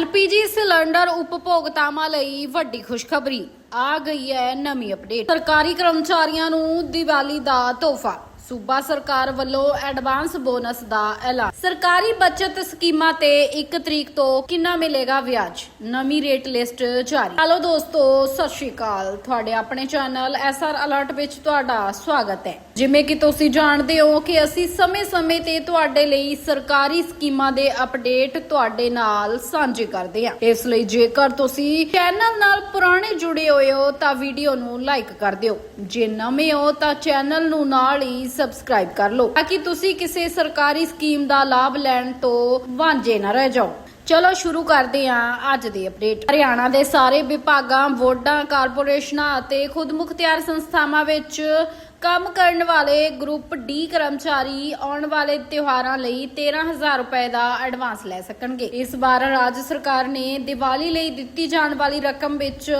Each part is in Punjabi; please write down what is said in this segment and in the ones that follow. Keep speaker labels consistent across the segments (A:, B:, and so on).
A: ਐਲਪੀਜੀ ਸਿਲੰਡਰ ਉਪਭੋਗਤਾਵਾਂ ਲਈ ਵੱਡੀ ਖੁਸ਼ਖਬਰੀ। ਆ ਗਈ ਹੈ ਨਵੀਂ ਅਪਡੇਟ। ਸਰਕਾਰੀ ਕਰਮਚਾਰੀਆਂ ਨੂੰ ਦੀਵਾਲੀ ਦਾ ਤੋਹਫਾ। ਸੂਬਾ ਸਰਕਾਰ ਵੱਲੋਂ ਐਡਵਾਂਸ ਬੋਨਸ ਦਾ ਐਲਾਨ। ਸਰਕਾਰੀ ਬਚਤ ਸਕੀਮਾਂ ਤੇ 1 ਤਰੀਕ ਤੋਂ ਕਿੰਨਾ ਮਿਲੇਗਾ ਵਿਆਜ? ਨਵੀਂ ਰੇਟ ਲਿਸਟ ਜਾਰੀ। ਹਲੋ ਦੋਸਤੋ, ਸਤਿ ਸ਼੍ਰੀ ਅਕਾਲ। ਤੁਹਾਡੇ ਆਪਣੇ ਚੈਨਲ ਐਸਆਰ ਅਲਰਟ ਵਿੱਚ ਤੁਹਾਡਾ ਸਵਾਗਤ ਹੈ। ਜਿਵੇਂ ਕਿ ਤੁਸੀਂ ਜਾਣਦੇ ਹੋ ਕਿ ਅਸੀਂ ਸਮੇਂ-ਸਮੇਂ ਤੇ ਤੁਹਾਡੇ ਲਈ ਸਰਕਾਰੀ ਸਕੀਮਾਂ ਦੇ ਅਪਡੇਟ ਤੁਹਾਡੇ ਨਾਲ ਸਾਂਝੇ ਕਰਦੇ ਹਾਂ। ਇਸ ਲਈ ਜੇਕਰ ਤੁਸੀਂ ਚੈਨਲ ਨਾਲ ਪੁਰਾਣੇ ਜੁੜੇ ਹੋਏ ਹੋ ਤਾਂ ਵੀਡੀਓ ਨੂੰ ਲਾਈਕ ਕਰ ਦਿਓ। ਜੇ ਨਵੇਂ ਹੋ ਤਾਂ ਚੈਨਲ ਨੂੰ ਨਾਲ ਹੀ ਸਬਸਕ੍ਰਾਈਬ ਕਰ ਲਓ ਤਾਂ ਕਿ ਤੁਸੀਂ ਕਿਸੇ ਸਰਕਾਰੀ ਸਕੀਮ ਦਾ ਲਾਭ ਲੈਣ ਤੋਂ ਵਾਂਝੇ ਨਾ ਰਹਿ ਜਾਓ। ਚਲੋ ਸ਼ੁਰੂ ਕਰਦੇ ਹਾਂ ਅੱਜ ਦੀ ਅਪਡੇਟ ਹਰਿਆਣਾ ਦੇ ਸਾਰੇ ਵਿਭਾਗਾਂ ਬੋਰਡਾਂ ਕਾਰਪੋਰੇਸ਼ਨਾਂ ਅਤੇ ਖੁਦ ਮੁਖਤਿਆਰ ਸੰਸਥਾਵਾਂ ਵਿੱਚ ਕੰਮ ਕਰਨ ਵਾਲੇ ਗਰੁੱਪ ਡੀ ਕਰਮਚਾਰੀ ਆਉਣ ਵਾਲੇ ਤਿਉਹਾਰਾਂ ਲਈ 13000 ਰੁਪਏ ਦਾ ਐਡਵਾਂਸ ਲੈ ਸਕਣਗੇ। ਇਸ ਵਾਰ ਰਾਜ ਸਰਕਾਰ ਨੇ ਦੀਵਾਲੀ ਲਈ ਦਿੱਤੀ ਜਾਣ ਵਾਲੀ ਰਕਮ ਵਿੱਚ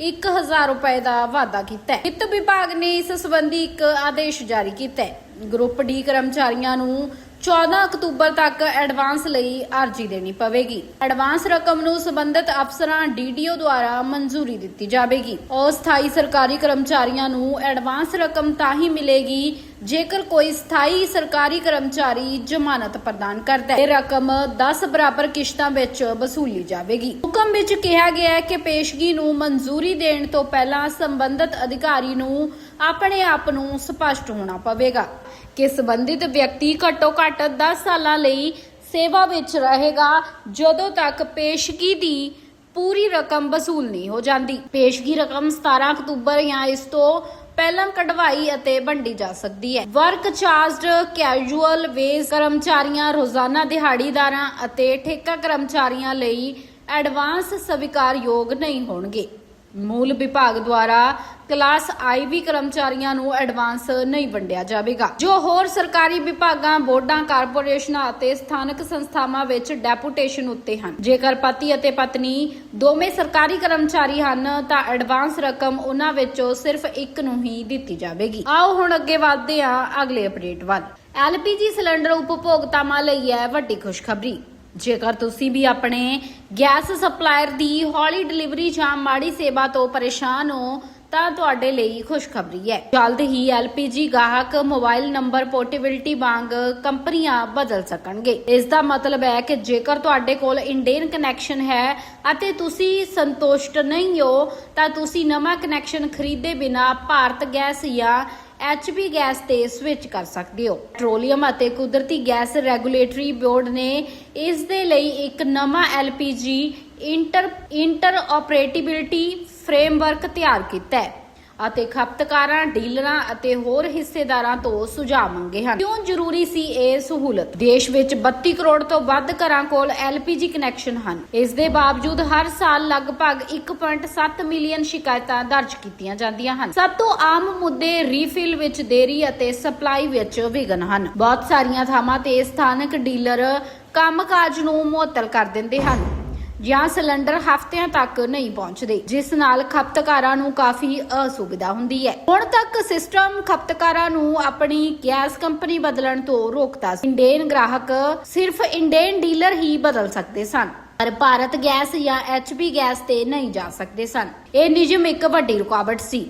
A: 1000 ਰੁਪਏ ਦਾ ਵਾਅਦਾ ਕੀਤਾ ਹੈ। ਵਿੱਤ ਵਿਭਾਗ ਨੇ ਇਸ ਸੰਬੰਧੀ ਇੱਕ ਆਦੇਸ਼ ਜਾਰੀ ਕੀਤਾ ਹੈ। ਗਰੁੱਪ ਡੀ ਕਰਮਚਾਰੀਆਂ ਨੂੰ 14 ਅਕਤੂਬਰ ਤੱਕ ਐਡਵਾਂਸ ਲਈ ਅਰਜ਼ੀ ਦੇਣੀ ਪਵੇਗੀ। ਐਡਵਾਂਸ ਰਕਮ ਨੂੰ ਸੰਬੰਧਿਤ ਅਫਸਰਾਂ ਡੀਡੀਓ ਦੁਆਰਾ ਮਨਜ਼ੂਰੀ ਦਿੱਤੀ ਜਾਵੇਗੀ। ਅਸਥਾਈ ਸਰਕਾਰੀ ਕਰਮਚਾਰੀਆਂ ਨੂੰ ਐਡਵਾਂਸ ਰਕਮ ਤਾਂ ਹੀ ਮਿਲੇਗੀ ਜੇਕਰ ਕੋਈ ਸਥਾਈ ਸਰਕਾਰੀ ਕਰਮਚਾਰੀ ਜ਼ਮਾਨਤ ਪ੍ਰਦਾਨ ਕਰਦਾ ਹੈ। ਇਹ ਰਕਮ 10 ਬਰਾਬਰ ਕਿਸ਼ਤਾਂ ਵਿੱਚ ਵਸੂਲੀ ਜਾਵੇਗੀ। ਹੁਕਮ ਵਿੱਚ ਕਿਹਾ ਗਿਆ ਹੈ ਕਿ ਪੇਸ਼ਗੀ ਨੂੰ ਮਨਜ਼ੂਰੀ ਦੇਣ ਤੋਂ ਪਹਿਲਾਂ ਸੰਬੰਧਿਤ ਅਧਿਕਾਰੀ ਨੂੰ ਆਪਣੇ ਆਪ ਨੂੰ ਸਪਸ਼ਟ ਹੋਣਾ ਪਵੇਗਾ। ਕਿ ਸੰਬੰਧਿਤ ਵਿਅਕਤੀ ਘੱਟੋ ਘੱਟ 10 ਸਾਲਾਂ ਲਈ ਸੇਵਾ ਵਿੱਚ ਰਹੇਗਾ, ਜਦੋਂ ਤੱਕ ਪੇਸ਼ਗੀ ਦੀ ਪੂਰੀ ਰਕਮ ਵਸੂਲ ਨਹੀਂ ਹੋ ਜਾਂਦੀ। ਪੇਸ਼ਗੀ ਰਕਮ 17 ਅਕਤੂਬਰ ਜਾਂ ਇਸ ਤੋਂ ਪਹਿਲਾਂ ਕਢਵਾਈ ਅਤੇ ਵੰਡੀ ਜਾ ਸਕਦੀ ਹੈ। ਵਰਕ ਚਾਰਜਡ, ਕੈਜੂਅਲ, ਵੇਜ ਕਰਮਚਾਰੀਆਂ, ਰੋਜ਼ਾਨਾ ਦਿਹਾੜੀਦਾਰਾਂ ਅਤੇ ਠੇਕਾ ਕਰਮਚਾਰੀਆਂ ਲਈ ਐਡਵਾਂਸ ਸਵੀਕਾਰਯੋਗ ਨਹੀਂ ਹੋਣਗੇ। ਮੂਲ ਵਿਭਾਗ ਦੁਆਰਾ ਕਲਾਸ ਆਈਵੀ ਕਰਮਚਾਰੀਆਂ ਨੂੰ ਐਡਵਾਂਸ ਨਹੀਂ ਵੰਡਿਆ ਜਾਵੇਗਾ। ਜੋ ਹੋਰ ਸਰਕਾਰੀ ਵਿਭਾਗਾਂ, ਬੋਰਡਾਂ, ਕਾਰਪੋਰੇਸ਼ਨਾਂ ਅਤੇ ਸਥਾਨਕ ਸੰਸਥਾਵਾਂ ਵਿੱਚ ਡੈਪੂਟੇਸ਼ਨ ਉੱਤੇ ਹਨ। ਜੇਕਰ ਪਤੀ ਅਤੇ ਪਤਨੀ ਦੋਵੇਂ ਸਰਕਾਰੀ ਕਰਮਚਾਰੀ ਹਨ, ਤਾਂ ਐਡਵਾਂਸ ਰਕਮ ਉਹਨਾਂ ਵਿੱਚੋਂ ਸਿਰਫ ਇੱਕ ਨੂੰ ਹੀ ਦਿੱਤੀ ਜਾਵੇਗੀ। ਆਓ ਹੁਣ ਅੱਗੇ ਵਧਦੇ ਹਾਂ, ਅਗਲੇ ਅਪਡੇਟ ਵੱਲ। ਐਲਪੀਜੀ ਸਿਲੰਡਰ ਉਪਭੋਗਤਾਵਾਂ ਲਈ ਹੈ ਵੱਡੀ ਖੁਸ਼ਖਬਰੀ। ਜੇਕਰ ਤੁਸੀਂ ਵੀ ਆਪਣੇ ਗੈਸ ਸਪਲਾਇਰ ਦੀ ਹੌਲੀ ਡਿਲੀਵਰੀ ਜਾਂ ਮਾੜੀ ਸੇਵਾ ਤੋਂ ਪਰੇਸ਼ਾਨ ਹੋ, ਤਾਂ ਤੁਹਾਡੇ ਲਈ ਖੁਸ਼ਖਬਰੀ ਹੈ। ਜਲਦ ਹੀ LPG ਗਾਹਕ ਮੋਬਾਈਲ ਨੰਬਰ ਪੋਰਟੇਬਿਲਟੀ ਵਾਂਗ ਕੰਪਨੀਆਂ ਬਦਲ ਸਕਣਗੇ। ਇਸ ਦਾ ਮਤਲਬ ਹੈ ਕਿ ਜੇਕਰ ਤੁਹਾਡੇ ਕੋਲ ਇੰਡੇਨ ਕਨੈਕਸ਼ਨ ਹੈ ਅਤੇ ਤੁਸੀਂ ਸੰਤੁਸ਼ਟ ਨਹੀਂ ਹੋ, ਤਾਂ ਤੁਸੀਂ ਨਵਾਂ ਕਨੈਕਸ਼ਨ ਖਰੀਦੇ ਬਿਨਾ ਭਾਰਤ ਗੈਸ ਜਾਂ ਐਚਪੀ ਗੈਸ ਤੇ ਸਵਿਚ ਕਰ ਸਕਦੇ ਹੋ। ਪੈਟਰੋਲੀਅਮ ਅਤੇ ਕੁਦਰਤੀ ਗੈਸ ਰੈਗੂਲੇਟਰੀ ਬੋਰਡ ਨੇ ਇਸ ਦੇ ਲਈ ਇੱਕ ਨਵਾਂ LPG inter interoperability framework ਤਿਆਰ ਕੀਤਾ ਹੈ। ਅਤੇ ਖਪਤਕਾਰਾਂ, ਡੀਲਰਾਂ ਅਤੇ ਹੋਰ ਹਿੱਸੇਦਾਰਾਂ ਤੋਂ ਸੁਝਾਅ ਮੰਗੇ ਹਨ। ਕਿਉਂ ਜ਼ਰੂਰੀ ਸੀ ਇਹ ਸਹੂਲਤ? ਦੇਸ਼ ਵਿੱਚ 32 ਕਰੋੜ ਤੋਂ ਵੱਧ ਘਰਾਂ ਕੋਲ LPG ਕਨੈਕਸ਼ਨ ਹਨ। ਇਸ ਦੇ ਬਾਵਜੂਦ ਹਰ ਸਾਲ ਲਗਭਗ 1.7 ਮਿਲੀਅਨ ਸ਼ਿਕਾਇਤਾਂ ਦਰਜ ਕੀਤੀਆਂ ਜਾਂਦੀਆਂ ਹਨ। ਸਭ ਤੋਂ ਆਮ ਮੁੱਦੇ ਰੀਫਿਲ ਵਿੱਚ ਦੇਰੀ ਅਤੇ ਸਪਲਾਈ ਵਿੱਚ ਵਿਘਨ ਹਨ। ਬਹੁਤ ਸਾਰੀਆਂ ਥਾਵਾਂ ਤੇ ਸਥਾਨਕ ਡੀਲਰ ਕੰਮਕਾਜ ਨੂੰ ਮੁਅੱਤਲ ਕਰ ਦਿੰਦੇ ਹਨ। ਜਾਂ ਸਿਲੰਡਰ ਹਫ਼ਤਿਆਂ ਤੱਕ ਨਹੀਂ ਪਹੁੰਚਦੇ, ਜਿਸ ਨਾਲ ਖਪਤਕਾਰਾਂ ਨੂੰ ਕਾਫੀ ਅਸੁਵਿਧਾ ਹੁੰਦੀ ਹੈ। ਹੁਣ ਤੱਕ ਸਿਸਟਮ ਖਪਤਕਾਰਾਂ ਨੂੰ ਆਪਣੀ ਗੈਸ ਕੰਪਨੀ ਬਦਲਣ ਤੋਂ ਰੋਕਦਾ ਸੀ। ਇੰਡੀਅਨ ਗ੍ਰਾਹਕ ਸਿਰਫ ਇੰਡੀਅਨ ਡੀਲਰ ਹੀ ਬਦਲ ਸਕਦੇ ਸਨ, ਪਰ ਭਾਰਤ ਗੈਸ ਜਾਂ ਐਚਪੀ ਗੈਸ ਤੇ ਨਹੀਂ ਜਾ ਸਕਦੇ ਸਨ। ਇਹ ਨਿਯਮ ਇੱਕ ਵੱਡੀ ਰੁਕਾਵਟ ਸੀ।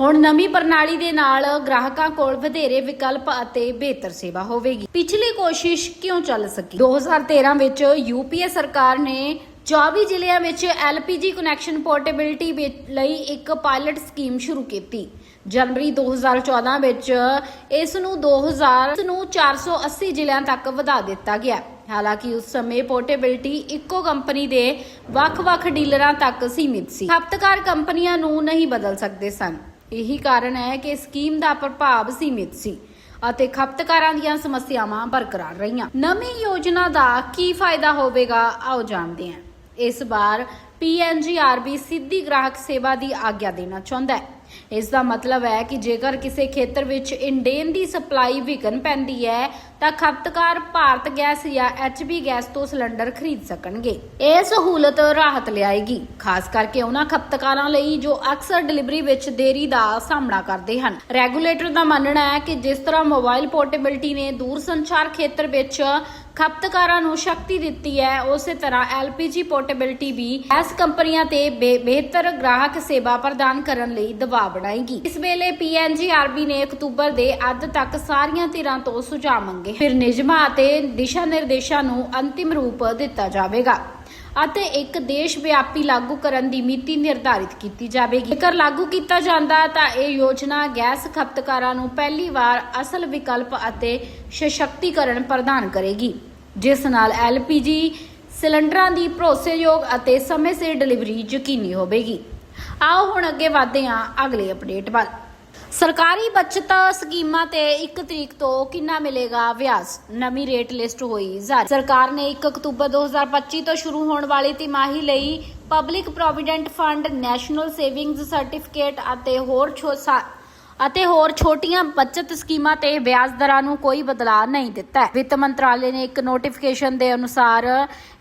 A: ਹੁਣ ਨਵੀਂ ਪ੍ਰਣਾਲੀ ਦੇ ਨਾਲ ਗ੍ਰਾਹਕਾਂ ਕੋਲ ਵਧੇਰੇ ਵਿਕਲਪ ਅਤੇ ਬਿਹਤਰ ਸੇਵਾ ਹੋਵੇਗੀ। ਪਿਛਲੀ ਕੋਸ਼ਿਸ਼ ਕਿਉਂ ਚੱਲ ਸਕੀ? 2013 ਵਿੱਚ ਯੂਪੀਏ ਸਰਕਾਰ ਨੇ 24 ਜ਼ਿਲ੍ਹਿਆਂ ਵਿੱਚ LPG ਕਨੈਕਸ਼ਨ ਪੋਰਟੇਬਿਲਟੀ ਲਈ ਇੱਕ ਪਾਇਲਟ ਸਕੀਮ ਸ਼ੁਰੂ ਕੀਤੀ। ਜਨਵਰੀ 2014 ਵਿੱਚ ਇਸ ਨੂੰ 2000 ਨੂੰ 480 ਜ਼ਿਲ੍ਹਿਆਂ ਤੱਕ ਵਧਾ ਦਿੱਤਾ ਗਿਆ। ਹਾਲਾਂਕਿ ਉਸ ਸਮੇਂ ਪੋਰਟੇਬਿਲਟੀ ਇੱਕੋ ਕੰਪਨੀ ਦੇ ਵੱਖ-ਵੱਖ ਡੀਲਰਾਂ ਤੱਕ ਸੀਮਿਤ ਸੀ। ਖਪਤਕਾਰ ਕੰਪਨੀਆਂ ਨੂੰ ਨਹੀਂ ਬਦਲ ਸਕਦੇ ਸਨ। ਇਹੀ ਕਾਰਨ ਹੈ ਕਿ ਸਕੀਮ ਦਾ ਪ੍ਰਭਾਵ ਸੀਮਿਤ ਸੀ ਅਤੇ ਖਪਤਕਾਰਾਂ ਦੀਆਂ ਸਮੱਸਿਆਵਾਂ ਬਰਕਰਾਰ ਰਹੀਆਂ। ਨਵੀਂ ਯੋਜਨਾ ਦਾ ਕੀ ਫਾਇਦਾ ਹੋਵੇਗਾ? ਆਓ ਜਾਣਦੇ ਹਾਂ। ਇਸ ਵਾਰ ਪੀਐਨਜੀਆਰਬੀ ਸਿੱਧੀ ਗ੍ਰਾਹਕ ਸੇਵਾ ਦੀ ਆਗਿਆ ਦੇਣਾ ਚਾਹੁੰਦਾ ਹੈ। ਇਸ ਦਾ ਮਤਲਬ ਹੈ ਕਿ ਜੇਕਰ ਕਿਸੇ ਖੇਤਰ ਵਿੱਚ ਇੰਡੇਨ ਦੀ ਸਪਲਾਈ ਵਿਘਨ ਪੈਂਦੀ ਹੈ, ਤਾਂ ਖਪਤਕਾਰ ਭਾਰਤ ਗੈਸ ਜਾਂ ਐਚਬੀ ਗੈਸ ਤੋਂ ਸਿਲੰਡਰ ਖਰੀਦ ਸਕਣਗੇ। ਇਹ ਸਹੂਲਤ ਰਾਹਤ ਲਿਆਏਗੀ, ਖਾਸ ਕਰਕੇ ਉਹਨਾਂ ਖਪਤਕਾਰਾਂ ਲਈ ਜੋ ਅਕਸਰ ਡਿਲੀਵਰੀ ਵਿੱਚ ਦੇਰੀ ਦਾ ਸਾਹਮਣਾ ਕਰਦੇ ਹਨ। ਰੈਗੂਲੇਟਰ ਦਾ ਮੰਨਣਾ ਹੈ ਕਿ ਜਿਸ ਤਰ੍ਹਾਂ ਮੋਬਾਈਲ ਪੋਰਟੇਬਿਲਟੀ ਨੇ ਦੂਰ ਸੰਚਾਰ ਖੇਤਰ ਵਿੱਚ ਖਪਤਕਾਰਾਂ ਨੂੰ ਸ਼ਕਤੀ ਦਿੱਤੀ ਹੈ, ਉਸੇ ਤਰ੍ਹਾਂ LPG ਪੋਰਟੇਬਿਲਟੀ ਵੀ ਇਸ ਕੰਪਨੀਆਂ ਤੇ ਬੇ- ਬਿਹਤਰ ਗ੍ਰਾਹਕ ਸੇਵਾ ਪ੍ਰਦਾਨ ਕਰਨ ਲਈ ਦਬਾਅ ਬਣਾਏਗੀ। ਇਸ ਵੇਲੇ PNGRB ਨੇ ਅਕਤੂਬਰ ਦੇ ਅੱਧ ਤੱਕ ਸਾਰੀਆਂ ਧਿਰਾਂ ਤੋਂ ਸੁਝਾਅ ਮੰਗੇ। ਫਿਰ ਨਿਯਮਾਂ ਅਤੇ ਦਿਸ਼ਾ ਨਿਰਦੇਸ਼ਾਂ ਨੂੰ ਅੰਤਿਮ ਰੂਪ ਦਿੱਤਾ ਜਾਵੇਗਾ। ਅਤੇ ਇੱਕ ਦੇਸ਼ ਵਿਆਪੀ ਲਾਗੂ ਕਰਨ ਦੀ ਮਿਤੀ ਨਿਰਧਾਰਿਤ ਕੀਤੀ ਜਾਵੇਗੀ। ਜੇਕਰ ਲਾਗੂ ਕੀਤਾ ਜਾਂਦਾ ਤਾਂ ਇਹ ਯੋਜਨਾ ਗੈਸ ਖਪਤਕਾਰਾਂ ਨੂੰ ਪਹਿਲੀ ਵਾਰ ਅਸਲ ਵਿਕਲਪ ਅਤੇ ਸਸ਼ਕਤੀਕਰਨ ਪ੍ਰਦਾਨ ਕਰੇਗੀ। ਜਿਸ ਨਾਲ LPG ਸਿਲੰਡਰਾਂ ਦੀ ਭਰੋਸੇਯੋਗ ਅਤੇ ਸਮੇਂ ਸਿਰ ਡਿਲੀਵਰੀ ਯਕੀਨੀ ਹੋਵੇਗੀ। ਆਓ ਹੁਣ ਅੱਗੇ ਵਧਦੇ ਹਾਂ ਅਗਲੇ ਅਪਡੇਟ ਵੱਲ। ਸਰਕਾਰੀ ਬਚਤ ਸਕੀਮਾਂ ਤੇ 1 ਤਰੀਕ ਤੋਂ ਕਿੰਨਾ ਮਿਲੇਗਾ ਵਿਆਜ? ਨਵੀਂ ਰੇਟ ਲਿਸਟ ਹੋਈ ਜਾਰੀ। ਸਰਕਾਰ ਨੇ 1 ਅਕਤੂਬਰ 2025 ਤੋਂ ਸ਼ੁਰੂ ਹੋਣ ਵਾਲੀ ਤਿਮਾਹੀ ਲਈ public provident fund, national savings certificate ਅਤੇ ਹੋਰ ਅਤੇ ਹੋਰ ਛੋਟੀਆਂ ਬਚਤ ਸਕੀਮਾਂ ਤੇ ਵਿਆਜ ਦਰਾਂ ਨੂੰ ਕੋਈ ਬਦਲਾਅ ਨਹੀਂ ਦਿੱਤਾ ਹੈ। ਵਿੱਤ ਮੰਤਰਾਲੇ ਨੇ ਇੱਕ ਨੋਟੀਫਿਕੇਸ਼ਨ ਦੇ ਅਨੁਸਾਰ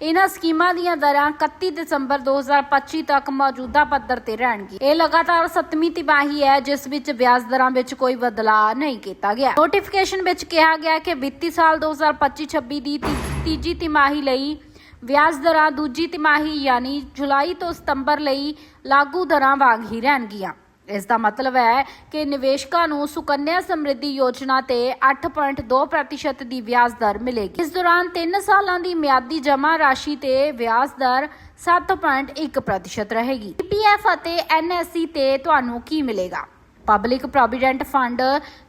A: ਇਹਨਾਂ ਸਕੀਮਾਂ ਦੀਆਂ ਦਰਾਂ 31 ਦਸੰਬਰ 2025 ਤੱਕ ਮੌਜੂਦਾ ਪੱਧਰ ਤੇ ਰਹਿਣਗੀਆਂ। ਇਹ ਲਗਾਤਾਰ 7ਵੀਂ ਤਿਮਾਹੀ ਹੈ, ਜਿਸ ਵਿੱਚ ਵਿਆਜ ਦਰਾਂ ਵਿੱਚ ਕੋਈ ਬਦਲਾਅ ਨਹੀਂ ਕੀਤਾ ਗਿਆ। ਨੋਟੀਫਿਕੇਸ਼ਨ ਵਿੱਚ ਕਿਹਾ ਗਿਆ ਕਿ ਵਿੱਤੀ ਸਾਲ 2025-26 ਦੀ ਤੀਜੀ ਤਿਮਾਹੀ ਲਈ ਵਿਆਜ ਦਰਾਂ ਦੂਜੀ ਤਿਮਾਹੀ ਯਾਨੀ ਜੁਲਾਈ ਤੋਂ ਸਤੰਬਰ ਲਈ ਲਾਗੂ ਦਰਾਂ ਵਾਂਗ ਹੀ ਰਹਿਣਗੀਆਂ। ਇਸ ਦਾ ਮਤਲਬ ਹੈ ਕਿ ਨਿਵੇਸ਼ਕਾਂ ਨੂੰ ਸੁਕੰਨਿਆ ਸਮਰਿੱਧੀ ਯੋਜਨਾ ਤੇ 8.2% ਦੀ ਵਿਆਜ ਦਰ ਮਿਲੇਗੀ। ਇਸ ਦੌਰਾਨ 3 ਸਾਲਾਂ ਦੀ ਮਿਆਦੀ ਜਮ੍ਹਾਂ ਰਾਸ਼ੀ ਤੇ ਵਿਆਜ ਦਰ 7.1% ਰਹੇਗੀ। ਪੀਐਫ ਅਤੇ ਐਨਐਸਸੀ ਤੇ ਤੁਹਾਨੂੰ ਕੀ ਮਿਲੇਗਾ? ਪਬਲਿਕ ਪ੍ਰੋਵੀਡੈਂਟ ਫੰਡ,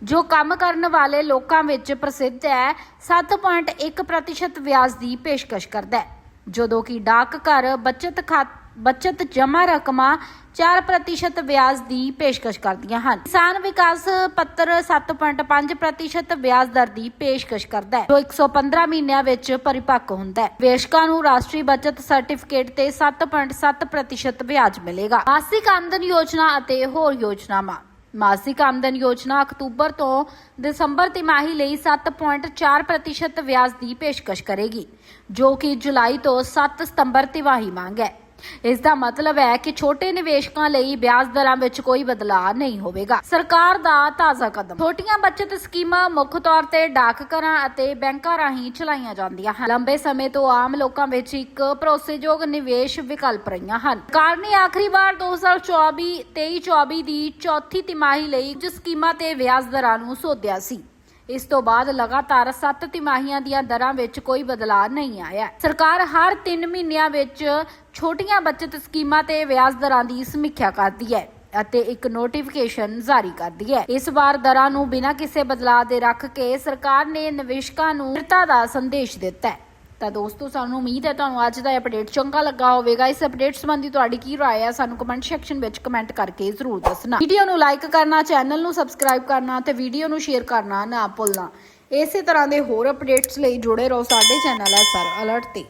A: ਜੋ ਕੰਮ ਕਰਨ ਵਾਲੇ ਲੋਕਾਂ ਵਿੱਚ ਪ੍ਰਸਿੱਧ ਹੈ 7.1% ਵਿਆਜ ਦੀ ਪੇਸ਼ਕਸ਼ ਕਰਦਾ ਹੈ। ਜਦੋਂ ਕਿ ਡਾਕ ਘਰ ਬਚਤ ਖਾਤ ਬਚਤ ਜਮ੍ਹਾਂ ਰਕਮਾਂ 4% ਵਿਆਜ ਦੀ ਪੇਸ਼ਕਸ਼ ਕਰਦੀਆਂ ਹਨ। ਕਿਸਾਨ ਵਿਕਾਸ ਪੱਤਰ 7.5% ਵਿਆਜ ਦਰ ਦੀ ਪੇਸ਼ਕਸ਼ ਕਰਦਾ ਹੈ, ਜੋ 115 ਮਹੀਨਿਆਂ ਵਿੱਚ ਪਰਿਪੱਕ ਹੁੰਦਾ ਹੈ। ਵੇਸ਼ਕਾਂ ਨੂੰ ਰਾਸ਼ਟਰੀ ਬਚਤ ਸਰਟੀਫਿਕੇਟ ਤੇ 7.7% ਵਿਆਜ ਮਿਲੇਗਾ। ਮਾਸਿਕ ਆਮਦਨ ਯੋਜਨਾ ਅਤੇ ਹੋਰ ਯੋਜਨਾਵਾਂ। ਮਾਸਿਕ ਆਮਦਨ ਯੋਜਨਾ ਅਕਤੂਬਰ ਤੋਂ ਦਸੰਬਰ ਤਿਮਾਹੀ ਲਈ 7.4% ਵਿਆਜ ਦੀ ਪੇਸ਼ਕਸ਼ ਕਰੇਗੀ, ਜੋ ਕਿ ਜੁਲਾਈ ਤੋਂ 7 ਸਤੰਬਰ ਤਿਮਾਹੀ ਮੰਗ ਹੈ। ਇਸ ਦਾ ਮਤਲਬ ਹੈ ਕਿ ਛੋਟੇ ਨਿਵੇਸ਼ਕਾਂ ਲਈ ਵਿਆਜ ਦਰਾਂ ਵਿੱਚ ਕੋਈ ਬਦਲਾਅ ਨਹੀਂ ਹੋਵੇਗਾ। ਸਰਕਾਰ ਦਾ ਤਾਜ਼ਾ ਕਦਮ। ਛੋਟੀਆਂ ਬਚਤ ਸਕੀਮਾਂ ਮੁੱਖ ਤੌਰ ਤੇ ਡਾਕਘਰਾਂ ਅਤੇ ਬੈਂਕਾਂ ਰਾਹੀਂ ਚਲਾਈਆਂ ਜਾਂਦੀਆਂ ਹਨ। ਲੰਬੇ ਸਮੇਂ ਤੋਂ ਆਮ ਲੋਕਾਂ ਵਿੱਚ ਇੱਕ ਭਰੋਸੇਯੋਗ ਨਿਵੇਸ਼ ਵਿਕਲਪ ਰਹੀਆਂ ਹਨ। ਸਰਕਾਰ ਨੇ ਆਖਰੀ ਵਾਰ 2024 23-24 ਦੀ ਚੌਥੀ ਤਿਮਾਹੀ ਲਈ ਕੁਝ ਸਕੀਮਾਂ ਤੇ ਵਿਆਜ ਦਰਾਂ ਨੂੰ ਸੋਧਿਆ ਸੀ। ਇਸ ਤੋਂ ਬਾਅਦ ਲਗਾਤਾਰ 7 ਤਿਮਾਹੀਆਂ ਦੀਆਂ ਦਰਾਂ ਵਿੱਚ ਕੋਈ ਬਦਲਾਅ ਨਹੀਂ ਆਇਆ। ਸਰਕਾਰ ਹਰ 3 ਮਹੀਨਿਆਂ ਵਿੱਚ ਛੋਟੀਆਂ ਬਚਤ ਸਕੀਮਾਂ ਤੇ ਵਿਆਜ ਦਰਾਂ ਦੀ ਸਮੀਖਿਆ ਕਰਦੀ ਹੈ ਅਤੇ ਇੱਕ ਨੋਟੀਫਿਕੇਸ਼ਨ ਜਾਰੀ ਕਰਦੀ ਹੈ। ਇਸ ਵਾਰ ਦਰਾਂ ਨੂੰ ਬਿਨਾਂ ਕਿਸੇ ਬਦਲਾਅ ਦੇ ਰੱਖ ਕੇ ਸਰਕਾਰ ਨੇ ਨਿਵੇਸ਼ਕਾਂ ਨੂੰ ਸਥਿਰਤਾ ਦਾ ਸੰਦੇਸ਼ ਦਿੱਤਾ ਹੈ। ਤਾਂ ਦੋਸਤੋ, ਸਾਨੂੰ ਉਮੀਦ ਹੈ ਤੁਹਾਨੂੰ ਅੱਜ ਦਾ ਅਪਡੇਟ ਚੰਗਾ ਲੱਗਾ ਹੋਵੇਗਾ। ਇਸ ਅਪਡੇਟ ਸੰਬੰਧੀ ਤੁਹਾਡੀ ਕੀ ਰਾਏ ਹੈ, ਸਾਨੂੰ ਕਮੈਂਟ ਸੈਕਸ਼ਨ ਵਿੱਚ ਕਮੈਂਟ ਕਰਕੇ ਜ਼ਰੂਰ ਦੱਸਣਾ। ਵੀਡੀਓ ਨੂੰ ਲਾਈਕ ਕਰਨਾ ਚੈਨਲ ਨੂੰ ਸਬਸਕ੍ਰਾਈਬ ਕਰਨਾ ਤੇ ਵੀਡੀਓ ਨੂੰ ਸ਼ੇਅਰ ਕਰਨਾ ਨਾ ਭੁੱਲਣਾ। ਇਸੇ ਤਰ੍ਹਾਂ ਦੇ ਹੋਰ ਅਪਡੇਟਸ ਲਈ ਜੁੜੇ ਰਹੋ ਸਾਡੇ ਚੈਨਲ ਐਸਆਰ ਅਲਰਟ ਤੇ।